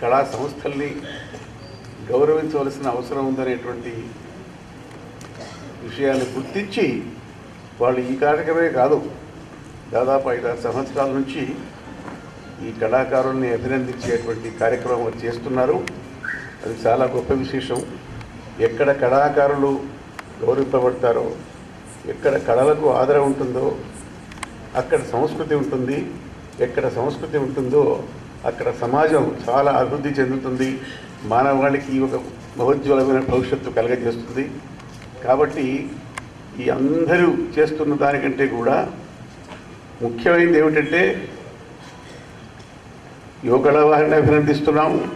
కళా సంస్థల్ని గౌరవించవలసిన అవసరం ఉందనేటువంటి విషయాన్ని గుర్తించి వాళ్ళు ఈ కార్యక్రమే కాదు దాదాపు ఐదారు సంవత్సరాల నుంచి ఈ కళాకారుల్ని అభినందించేటువంటి కార్యక్రమం చేస్తున్నారు. అది చాలా గొప్ప విశేషం. ఎక్కడ కళాకారులు గౌరవింపబడతారో ఎక్కడ కళలకు ఆదరణ ఉంటుందో అక్కడ సంస్కృతి ఉంటుంది ఎక్కడ సంస్కృతి ఉంటుందో అక్కడ సమాజం చాలా అభివృద్ధి చెందుతుంది. మానవాళికి ఒక మహోజ్వలమైన భవిష్యత్తు కలగజేస్తుంది. కాబట్టి ఈ అందరూ చేస్తున్న దానికంటే కూడా ముఖ్యమైనది ఏమిటంటే యువకళ వారిని అభినందిస్తున్నాము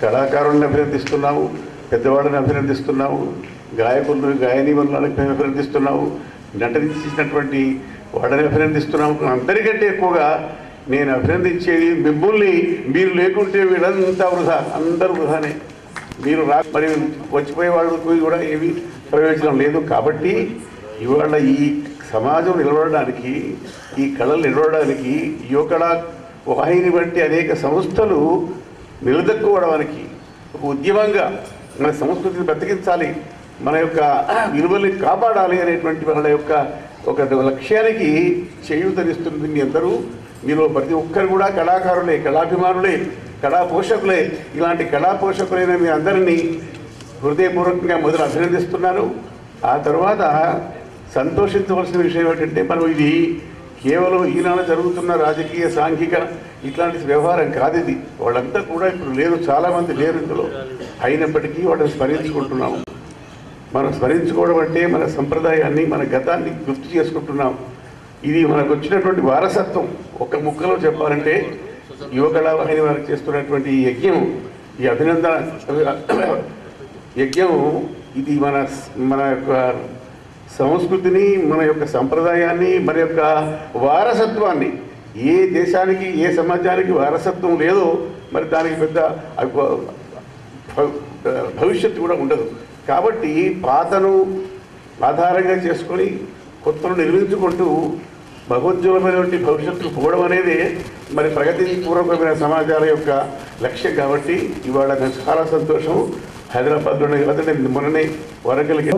కళాకారులను అభినందిస్తున్నాము పెద్దవాళ్ళని అభినందిస్తున్నాము గాయకులను గాయని వాళ్ళని అభినందిస్తున్నాము నటించినటువంటి వాళ్ళని అభినందిస్తున్నాము. అందరికంటే ఎక్కువగా నేను అభినందించేది మిమ్మల్ని మీరు లేకుంటే వీళ్ళంతా వృధా అందరూ వృధానే. మీరు రా మరి వచ్చిపోయే వాళ్ళకి కూడా ఏమీ ప్రయోజనం లేదు కాబట్టి ఇవాళ ఈ సమాజం నిలబడడానికి ఈ కళలు నిలబడడానికి యువకళ వాహిని వంటి అనేక సంస్థలు నిలదొక్కుకోవడానికి ఒక ఉద్యమంగా మన సంస్కృతిని బ్రతికించాలి మన యొక్క విలువల్ని కాపాడాలి అనేటువంటి వాళ్ళ యొక్క ఒక లక్ష్యానికి చేయూతనిస్తుంది మీ అందరూ. మీలో ప్రతి ఒక్కరు కూడా కళాకారులే కళాభిమానులే కళా పోషకులే ఇలాంటి కళా పోషకులైన మీ అందరినీ హృదయపూర్వకంగా మొదలు అభినందిస్తున్నారు. ఆ తర్వాత సంతోషించవలసిన విషయం ఏంటంటే మనం ఇది కేవలం ఈనాడు జరుగుతున్న రాజకీయ సాంఘిక ఇట్లాంటి వ్యవహారం కాదు ఇది. వాళ్ళంతా కూడా ఇప్పుడు లేరు చాలామంది లేరు ఇందులో. అయినప్పటికీ వాళ్ళని స్మరించుకుంటున్నాము. మనం స్మరించుకోవడం అంటే మన సంప్రదాయాన్ని మన గతాన్ని గుర్తు చేసుకుంటున్నాం ఇది మనకు వచ్చినటువంటి వారసత్వం. ఒక ముక్కలో చెప్పాలంటే యువకళావాహిని వారికి చేస్తున్నటువంటి ఈ యజ్ఞం ఈ అభినందన యజ్ఞం ఇది మన మన యొక్క సంస్కృతిని మన యొక్క సంప్రదాయాన్ని మన యొక్క వారసత్వాన్ని. ఏ దేశానికి ఏ సమాజానికి వారసత్వం లేదో మరి దానికి పెద్ద భవిష్యత్తు కూడా ఉండదు. కాబట్టి పాతను ఆధారంగా చేసుకొని కొత్తను నిర్మించుకుంటూ భగవద్యోగమైనటువంటి భవిష్యత్తుకు పోవడం అనేది మరి ప్రగతి పూర్వకమైన సమాజాల యొక్క లక్ష్యం కాబట్టి ఇవాళ నాకు చాలా సంతోషం. హైదరాబాద్లోనే కాదు నేను మొన్ననే వరంగల్కి